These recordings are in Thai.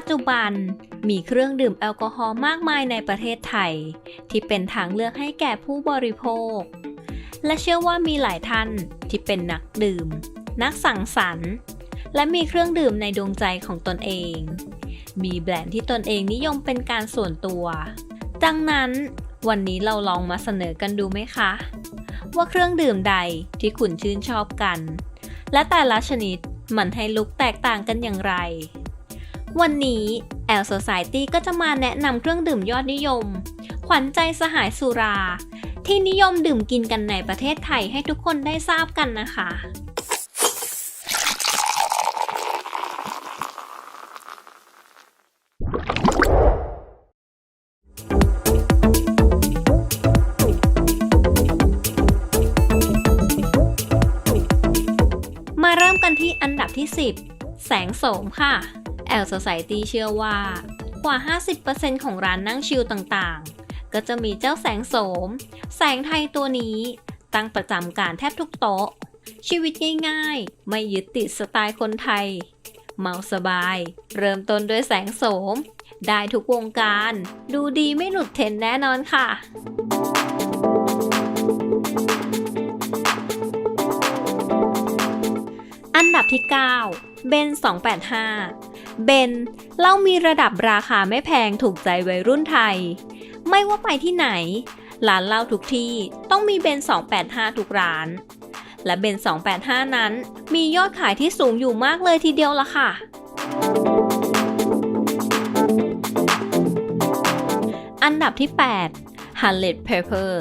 ปัจจุบันมีเครื่องดื่มแอลกอฮอล์มากมายในประเทศไทย ที่เป็นทางเลือกให้แก่ผู้บริโภค และเชื่อว่ามีหลายท่านที่เป็นนักดื่ม นักสังสรรค์ และมีเครื่องดื่มในดวงใจของตนเอง มีแบรนด์ที่ตนเองนิยมเป็นการส่วนตัว ดังนั้นวันนี้เราลองมาเสนอกันดูไหมคะ ว่าเครื่องดื่มใดที่คุณชื่นชอบกัน และแต่ละชนิดมันให้ลุกแตกต่างกันอย่างไร วันนี้ L Society ก็จะมาแนะนำเครื่องดื่มยอดนิยม ขวัญใจสหายสุรา ที่นิยมดื่มกินกันในประเทศไทยให้ทุกคนได้ทราบกันนะคะ มาเริ่มกันที่อันดับที่ 10 แสงโสมค่ะ L Society เชื่อว่า กว่า 50%ของร้านนั่งชิลต่างๆ ก็จะมีเจ้าแสงโสม แสงไทยตัวนี้ ตั้งประจำการแทบทุกโต๊ะ ชีวิตง่ายๆ ไม่ยึดติดสไตล์คนไทย เมาสบาย เริ่มต้นด้วยแสงโสม ได้ทุกวงการ ดูดีไม่หลุดเทรนแน่นอนค่ะอันดับที่ 9 เบน 285 เบนเหล้ามีระดับราคาไม่แพงถูกใจวัยรุ่นไทย ไม่ว่าไปที่ไหน ร้านเหล้าทุกที่ต้องมีเบน 285 ทุกร้าน และเบน 285 นั้น มียอดขายที่สูงอยู่มากเลยทีเดียวละค่ะ อันดับที่ 8 h u n l e t Pepper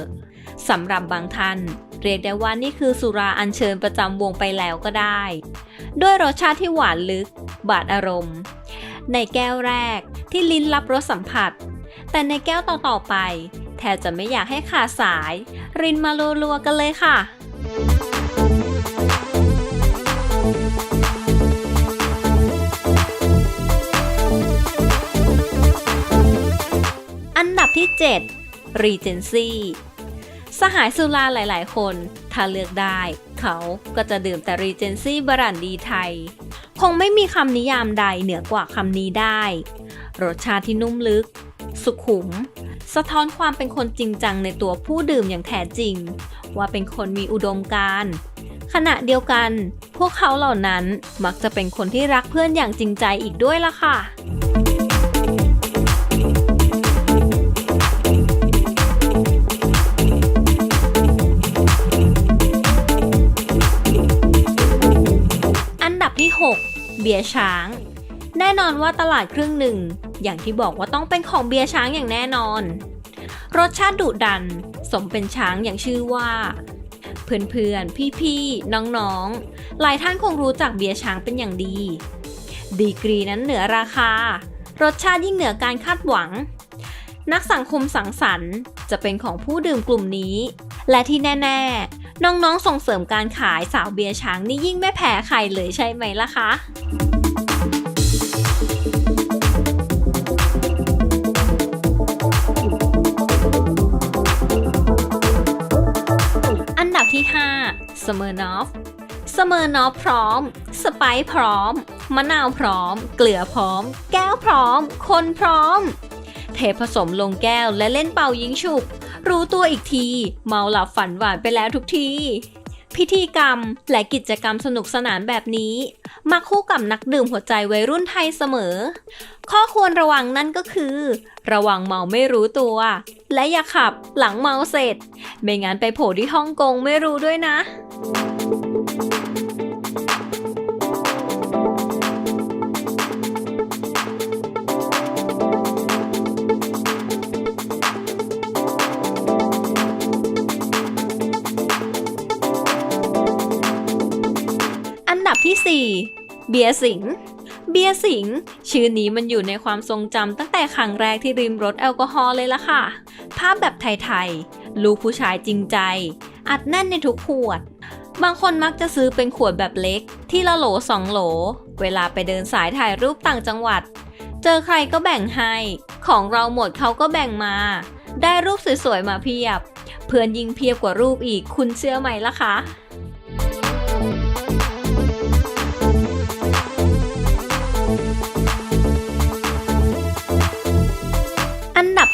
สำหรับบางท่าน เรียกได้ว่านี่คือสุราอัญเชิญประจำวงไปแล้วก็ได้ ด้วยรสชาติที่หวานลึก บาดอารมณ์ ในแก้วแรกที่ลิ้นรับรสสัมผัส แต่ในแก้วต่อๆไป แทบจะไม่อยากให้ขาดสาย รินมาลัวๆกันเลยค่ะอันดับที่ 7 Regency สหายสุราหลาย ๆ คน ถ้าเลือกได้ เขาก็จะดื่มแต่ Regency บรันดีไทย คงไม่มีคำนิยามใดเหนือกว่าคำนี้ได้ รสชาติที่นุ่มลึก สุขุม สะท้อนความเป็นคนจริงจังในตัวผู้ดื่มอย่างแท้จริง ว่าเป็นคนมีอุดมการณ์ขณะเดียวกัน พวกเขาเหล่านั้นมักจะเป็นคนที่รักเพื่อนอย่างจริงใจอีกด้วยล่ะค่ะ บียร์ช้าง แน่นอนว่าตลาดครึ่งหนึ่ง อย่างที่บอกว่าต้องเป็นของเบียร์ช้างอย่างแน่นอน รสชาติดุดัน สมเป็นช้างอย่างชื่อว่า เพื่อนๆ พี่ๆ น้องๆ หลายท่านคงรู้จักเบียร์ช้างเป็นอย่างดี ดีกรีนั้นเหนือราคา รสชาติยิ่งเหนือการคาดหวัง นักสังคมสังสรรค์จะเป็นของผู้ดื่มกลุ่มนี้ และที่แน่ ๆ น้องๆส่งเสริมการขายสาวเบียร์ช้างนี่ยิ่งไม่แพ้ใครเลยใช่ไหมล่ะคะอันดับที่5 s m i r n o f สเมอร์นอฟพร้อม สไปซ์พร้อม มะนาวพร้อม เกลือพร้อม แก้วพร้อม คนพร้อม เทผสมลงแก้วและเล่นเป่ายิงฉุบ รู้ตัวอีกที เมาหลับฝันหวานไปแล้วทุกที พิธีกรรมและกิจกรรมสนุกสนานแบบนี้มาคู่กับนักดื่มหัวใจวัยรุ่นไทยเสมอ ข้อควรระวังนั่นก็คือ ระวังเมาไม่รู้ตัว และอย่าขับหลังเมาเสร็จ ไม่งั้นไปโผล่ที่ฮ่องกงไม่รู้ด้วยนะ บที่ 4 เบียร์สิง เบียร์สิง ชื่อนี้มันอยู่ในความทรงจำตั้งแต่ครั้งแรกที่ริมรถแอลกอฮอล์เลยล่ะค่ะ ภาพแบบไทยๆ ลูกผู้ชายจริงใจ อัดแน่นในทุกขวด บางคนมักจะซื้อเป็นขวดแบบเล็ก ที่ละโหลสองโหล เวลาไปเดินสายถ่ายรูปต่างจังหวัด เจอใครก็แบ่งให้ ของเราหมดเขาก็แบ่งมา ได้รูปสวยๆมาเพียบ เพื่อนยิงเพียบกว่ารูปอีกคุณเชื่อไหมล่ะคะ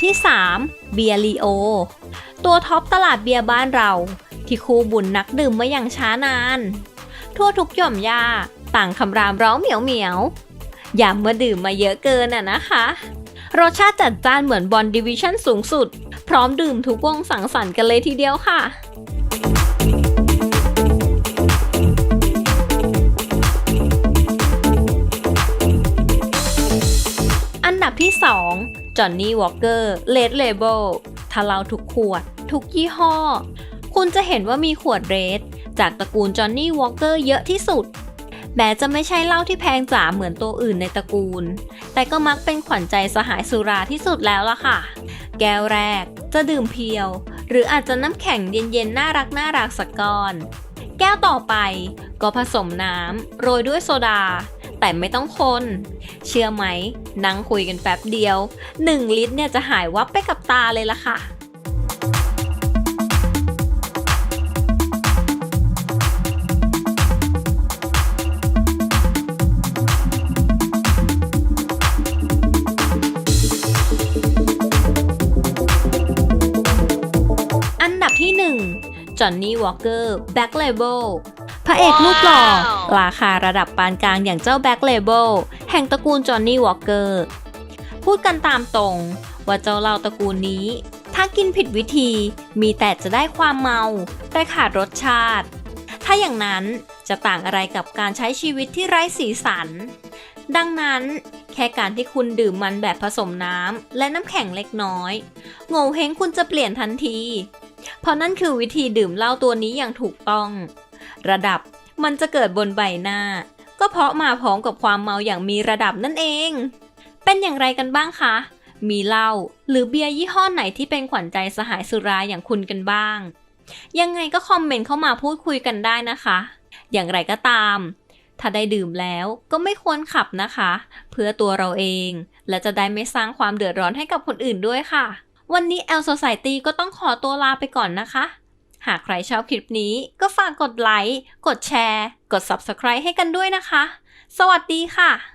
ที่ 3 เบียร์ลีโอ ตัวท็อปตลาดเบียร์บ้านเรา ที่คู่บุญนักดื่มมาอย่างช้านาน ทั่วทุกหย่อมยาต่างคำรามร้องเหมียวเหมียวอย่ามาดื่มมาเยอะเกินอะนะคะรสชาติจัดจ้านเหมือนบอลดิวิชั่นสูงสุด พร้อมดื่มทุกวงสังสรรค์กันเลยทีเดียวค่ะ 2 Johnny Walker Red Label ถ้าเราทุกขวด ทุกยี่ห้อ คุณจะเห็นว่ามีขวดเรดจากตระกูล Johnny Walker เยอะที่สุด แม้จะไม่ใช่เหล้าที่แพงจ๋าเหมือนตัวอื่นในตระกูล แต่ก็มักเป็นขวัญใจสหายสุราที่สุดแล้วล่ะค่ะ แก้วแรกจะดื่มเพียว หรืออาจจะน้ำแข็งเย็นๆ น่ารักน่ารักสักก้อน แก้วต่อไปก็ผสมน้ำโรยด้วยโซดา แต่ไม่ต้องคน เชื่อไหมนั่งคุยกันแป๊บเดียว 1 ลิตรเนี่ยจะหายวับไปกับตาเลยล่ะค่ะอันดับที่ 1 Johnny Walker Black Label พระเอกรูปหล่อ ราคาระดับปานกลางอย่างเจ้า Black Label แห่งตระกูล Johnny Walker พูดกันตามตรง ว่าเจ้าเหล่าตระกูลนี้ ถ้ากินผิดวิธี มีแต่จะได้ความเมา แต่ขาดรสชาติ ถ้าอย่างนั้นจะต่างอะไรกับการใช้ชีวิตที่ไร้สีสัน ดังนั้น แค่การที่คุณดื่มมันแบบผสมน้ำและน้ำแข็งเล็กน้อยโง่เฮงคุณจะเปลี่ยนทันที เพราะนั่นคือวิธีดื่มเหล้าตัวนี้อย่างถูกต้อง ระดับมันจะเกิดบนใบหน้า ก็เพราะมาพร้อมกับความเมาอย่างมีระดับนั่นเอง เป็นอย่างไรกันบ้างคะ มีเหล้าหรือเบียร์ยี่ห้อไหนที่เป็นขวัญใจสหายสุราอย่างคุณกันบ้าง ยังไงก็คอมเมนต์เข้ามาพูดคุยกันได้นะคะ อย่างไรก็ตาม ถ้าได้ดื่มแล้วก็ไม่ควรขับนะคะ เพื่อตัวเราเอง และจะได้ไม่สร้างความเดือดร้อนให้กับคนอื่นด้วยค่ะ วันนี้ L Society ก็ต้องขอตัวลาไปก่อนนะคะ หากใครชอบคลิปนี้ก็ฝากกดไลค์ กดแชร์ กด Subscribe ให้กันด้วยนะคะ สวัสดีค่ะ